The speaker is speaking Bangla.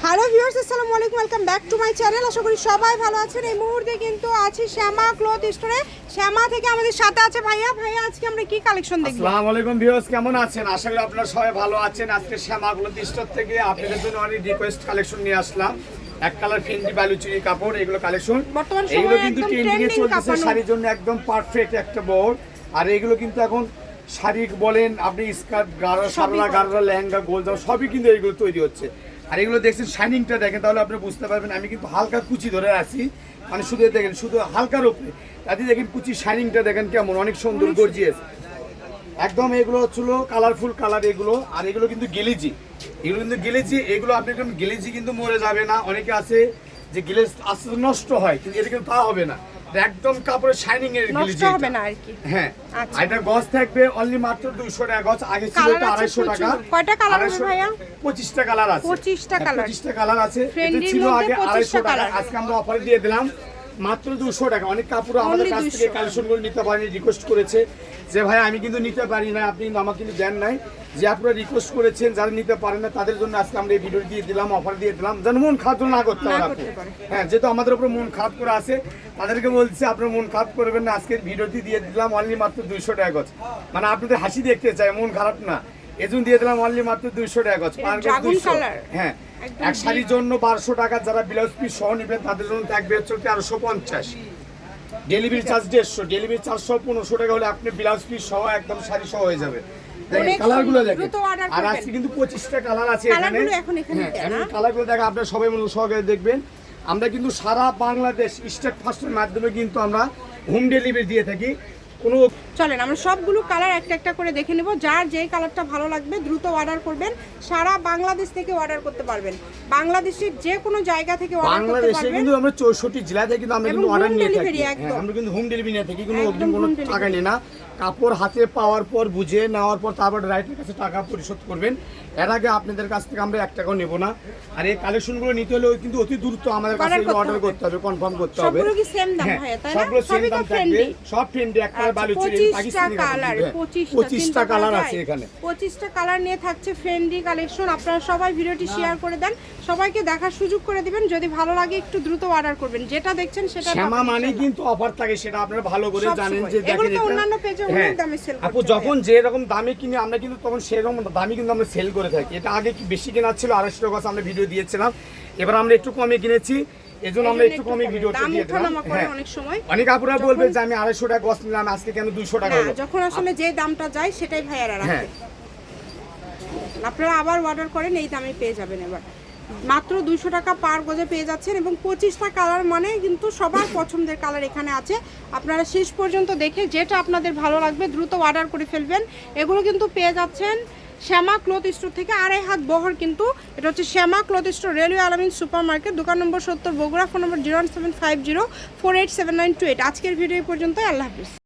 হ্যালো ভিউয়ার্স আসসালামু আলাইকুম welcome back to my channel আশা করি সবাই ভালো আছেন। এই মুহূর্তে কিন্তু আছি শ্যামা ক্লথ স্টোরে শ্যামা থেকে আমাদের সাথে আছে ভাইয়া। ভাইয়া আজকে আমরা কি কালেকশন দেখব? আসসালামু আলাইকুম ভিউয়ার্স কেমন আছেন? আশা করি আপনারা সবাই ভালো আছেন। আজকে শ্যামাগুলো স্টোর থেকে আপনাদের জন্য অনেক রিকোয়েস্ট কালেকশন নিয়ে আসলাম। এক কালার ফেন্ডি বালুচুরি কাপড় এগুলো কালেকশন বর্তমান সময়ে এগুলো কিন্তু ট্রেন্ডিং এ চলতেছে শাড়ির জন্য একদম পারফেক্ট একটা বোর্ড আর এগুলো কিন্তু এখন শাড়ি বলেন আপনি স্কার্ট গাড়া সারলা। গাড়া লেহেঙ্গা গোল সবই কিন্তু এইগুলো তৈরি হচ্ছে। আর এগুলো দেখছেন শাইনিংটা দেখেন তাহলে আপনি বুঝতে পারবেন। আমি কিন্তু হালকা কুচি ধরে আছি। মানে শুধু দেখেন শুধু হালকার উপরে। তাতে দেখেন কুচি শাইনিংটা দেখেন কেমন অনেক সুন্দর গর্জিয়াস একদম এগুলো হচ্ছিল কালারফুল কালার এগুলো আর এগুলো কিন্তু গেলেজি। এগুলো কিন্তু গেলেজি এগুলো আপনি একদম গেলেজি কিন্তু মরে যাবে না। অনেকে আছে যে গেলেজ আস্তে নষ্ট হয় কিন্তু এটা কিন্তু তা হবে না। একদম কাপড়ের শাইনিং এর নষ্ট হবে না আর কি। হ্যাঁ আচ্ছা। এটা গজ থাকবে অনলি মাত্র দুইশো টাকা। গজ আগে ছিল Colour এটা আছে আড়াইশো টাকা। প্রচুর। কয়টা কালার আছে ভাইয়া? 25 টা কালার আছে। 25 টা কালার 25 টা কালার আছে। এটা ছিল আগে 25টা আড়াইশো টাকা। আজকে আমরা অফার দিয়ে দিলাম। মাত্র দুশো টাকা। অনেক কাপড় আমাদের কাছ থেকে কালেকশন করে নিতে পারেনি রিকোয়েস্ট করেছে যে ভাই আমি কিন্তু নিতে পারি না আপনি কিন্তু আমাকে কিন্তু দেন নাই। যে আপনারা রিকোয়েস্ট করেছেন যারা নিতে পারেন না তাদের জন্য আজকে আমরা এই ভিডিও দিয়ে দিলাম অফার দিয়ে দিলাম। যেন মন খারাপ না করতে পারে। পারে। হ্যাঁ যেহেতু আমাদের উপর মন খারাপ করে আছে তাদেরকে বলছি আপনার মন খারাপ করবেন না আজকের ভিডিওটি দিয়ে দিলাম অনলি মাত্র দুইশো টাকা গজ। মানে আপনাদের হাসি দেখতে চাই মন খারাপ না। এজন্য দিয়ে দিলাম অনলি মাত্র দুইশো টাকা গজ এটা পার গজ dragon 200 colour। হ্যাঁ এক শাড়ির জন্য বারোশো টাকা যারা ব্লাউজ পিস সহ নেবেন তাদের জন্য থাকবে হচ্ছে তেরোশো পঞ্চাশ ডেলিভারি চার্জ দেড়শো। ডেলিভারি চার্জ পনেরোশো টাকা হলে আপনি ব্লাউজ পিস সহ একদম শাড়ি সহ হয়ে যাবে। কালারগুলো দেখেন। আর আজকে কিন্তু পঁচিশটা কালার আছে এখানে। কালারগুলো হ্যাঁ দেখা আপনারা সবাই সহকারে দেখবেন। আমরা কিন্তু সারা বাংলাদেশ স্টেট ফার্স্টের মাধ্যমে কিন্তু আমরা হোম ডেলিভারি দিয়ে থাকি। কোনো চলেন আমরা সবগুলো কালার একটা একটা করে দেখে নেব। যার যেই কালারটা ভালো লাগবে দ্রুত অর্ডার করবেন। সারা বাংলাদেশ থেকে অর্ডার করতে পারবেন। বাংলাদেশের যে কোনো জায়গা থেকে অর্ডার করতে বাংলাদেশে কিন্তু আমরা চৌষট্টি জেলা থেকে কিন্তু আমরা কিন্তু অর্ডার নিয়ে থাকি। হ্যাঁ। আমরা কিন্তু হোম ডেলিভারি নিয়ে থাকি কোনো একদম অগ্রিম কোনো টাকা নেই না। কাপড় হাতে পাওয়ার পর বুঝে নেওয়ার পর তারপর রাইটের কাছে টাকা পরিশোধ করবেন। এর আগে আপনাদের কাছ থেকে আমরা এক টাকাও নেব না। আর এই কালেকশনগুলো নিতে হলে কিন্তু অতি দ্রুত আমাদের কাছে অর্ডার। করতে হবে। কনফার্ম করতে হবে। সবগুলো সেম দাম হ্যাঁ, থাকবে। সব ফ্রেন্ডলি এক কালার বালু পঁচিশটা পাকিস্তানি কালার হ্যাঁ। আছে এখানে। পঁচিশটা কালার নিয়ে থাকছে ফ্রেন্ডলি কালেকশন আপনারা সবাই ভিডিওটি শেয়ার করে দেন। সবাইকে দেখার সুযোগ করে দিবেন। যদি ভালো লাগে একটু দ্রুত অর্ডার করবেন। যেটা দেখছেন সেটা শ্যামা মানে কিন্তু অফার থাকে সেটা আপনারা ভালো করে জানেন যে দেখেন অন্যান্য পেজে হ্যাঁ। আপু যখন যে রকম দামে কিনি আমরা কিন্তু তখন সেরকম দামে কিন্তু আমরা সেল করে থাকি। এটা আগে কি বেশি কেনা ছিল? আড়াইশো টাকা আমরা ভিডিও দিয়েছিলাম। এবার আমরা একটু কমে কিনেছি। এজন্য আমরা একটু কমে ভিডিওটা দাম দিয়ে দিলাম। হ্যাঁ। অনেক সময়। অনেক আপুরা বলবে যে আমি আড়াইশো টাকা গছ নিলাম আজকে কেন দুইশো টাকা হলো? যখন আসলে যে দামটা যায় সেটাই ভাইয়ারা হ্যাঁ। রাখে আপনারা আবার অর্ডার করেন এই দামে পেয়ে যাবেন এবার। মাত্র দুইশো টাকা পার গজে পেয়ে যাচ্ছেন এবং পঁচিশটা কালার মানে কিন্তু সবার পছন্দের কালার এখানে আছে। আপনারা শেষ পর্যন্ত দেখে যেটা আপনাদের ভালো লাগবে দ্রুত অর্ডার করে ফেলবেন। এগুলো কিন্তু পেয়ে যাচ্ছেন শ্যামা ক্লথ স্টোর থেকে আড়াই হাত বহর কিন্তু। এটা হচ্ছে Shyama cloth store, railway Alamin super market দোকান নম্বর সত্তর, Bogura phone number zero seven five zero, four eight seven nine two eight. আজকের ভিডিও পর্যন্ত আল্লাহ হাফিজ।